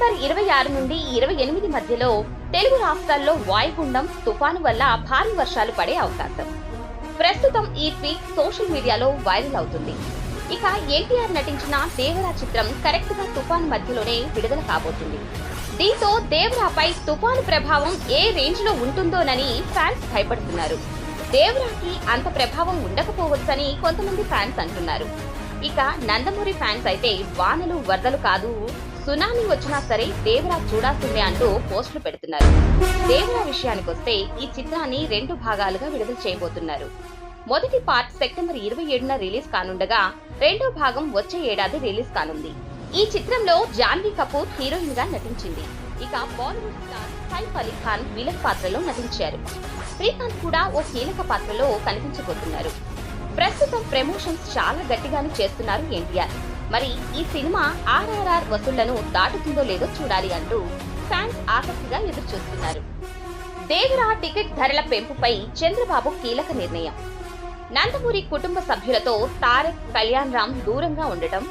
December ఇరవై ఆరు నుండి ఇరవై ఎనిమిది మధ్యలో తెలుగు రాష్ట్రాల్లో వాయుగుండం తుఫాను వల్ల భారీ వర్షాలు పడే అవకాశం. ప్రస్తుతం ఈ ట్వీట్ సోషల్ మీడియాలో వైరల్ అవుతుంది. ఇక ఎన్టీఆర్ నటించిన దేవరా చిత్రం కరెక్ట్గా తుఫాను మధ్యలోనే విడుదల కాబోతుంది. దీంతో దేవరాపై తుఫాను ప్రభావం ఏ రేంజ్లో ఉంటుందోనని ఫ్యాన్స్ భయపడుతున్నారు. దేవరాకి అంత ప్రభావం ఉండకపోవచ్చని కొంతమంది ఫ్యాన్స్ అంటున్నారు. ఇక నందమూరి ఫ్యాన్స్ అయితే వానలు వరదలు కాదు సునామీ వచ్చినా సరే దేవరా చూడాల్సిందే అంటూ పోస్టులు పెడుతున్నారు. దేవరా విషయానికొస్తే ఈ చిత్రాన్ని రెండు భాగాలుగా విడుదల చేయబోతున్నారు. మొదటి పార్ట్ సెప్టెంబర్ ఇరవై ఏడున రిలీజ్ కానుండగా రెండో భాగం వచ్చే ఏడాది రిలీజ్ కానుంది. ఈ చిత్రంలో జాన్వీ కపూర్ హీరోయిన్గా నటించింది. ఇక బాలీవుడ్ స్టార్ సైఫ్ అలీ ఖాన్ విలన్ పాత్రలో నటించారు. శ్రీకాంత్ కూడా ఓ కీలక పాత్రలో కనిపించబోతున్నారు. ప్రస్తుతం ప్రమోషన్స్ చాలా గట్టిగానే చేస్తున్నారు ఎన్టీఆర్. మరి ఈ సినిమా ఆర్ఆర్ఆర్ వసూళ్ళను దాటుతుందో లేదో చూడాలి అంటూ ఫ్యాన్స్ ఆసక్తిగా ఎదురు చూస్తున్నారు దేవరా టికెట్ ధరల పెంపుపై చంద్రబాబు కీలక నిర్ణయం. నందమూరి కుటుంబ సభ్యులతో తారక్ కళ్యాణ్ రామ్ దూరంగా ఉండటం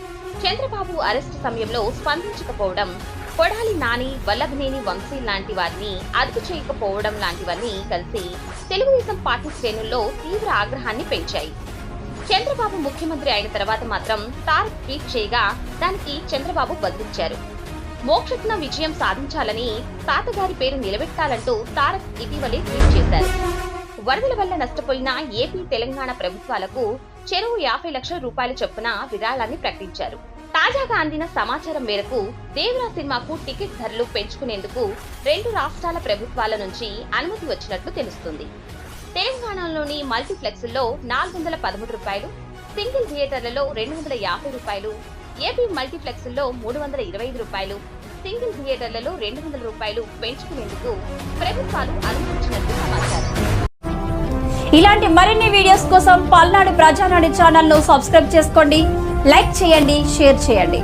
చంద్రబాబు అరెస్టు సమయంలో స్పందించకపోవడం కొడాలి నాని వల్లభనేని వంశీ లాంటి వారిని అదుపు చేయకపోవడం లాంటివన్నీ కలిసి తెలుగుదేశం పార్టీ శ్రేణుల్లో తీవ్ర ఆగ్రహాన్ని పెంచాయి. చంద్రబాబు ముఖ్యమంత్రి అయిన తర్వాత మాత్రం తారక్ ట్వీట్ చేయగా దానికి చంద్రబాబు బదిలిచ్చారు. మోక్షజ్ఞ విజయం సాధించాలని తాతగారి పేరు నిలబెట్టాలంటూ తారక్ ఇటీవలే ట్వీట్ చేశారు. వరదల వల్ల నష్టపోయిన ఏపీ తెలంగాణ ప్రభుత్వాలకు చెరువు యాభై లక్షల రూపాయల చొప్పున విరాళాన్ని ప్రకటించారు. తాజాగా అందిన సమాచారం మేరకు దేవరా సినిమాకు టికెట్ ధరలు పెంచుకునేందుకు రెండు రాష్ట్రాల ప్రభుత్వాల నుంచి అనుమతి వచ్చినట్లు తెలుస్తుంది. తెలంగాణలోని మల్టీప్లెక్స్ల్లో నాలుగు వందల పదమూడు రూపాయలు సింగిల్ థియేటర్లలో రెండు వందల యాభై రూపాయలు ఏపీ మల్టీప్లెక్స్ల్లో మూడు వందల ఇరవై ఐదు రూపాయలు సింగిల్ థియేటర్లలో రెండు వందల రూపాయలు పెంచుకునేందుకు ప్రభుత్వాలు అనుమతించినట్లు సమాచారం. ఇలాంటి మరిన్ని వీడియోస్ కోసం పల్నాడు ప్రజానాడు ఛానల్ను సబ్స్క్రైబ్ చేసుకోండి లైక్ చేయండి షేర్ చేయండి.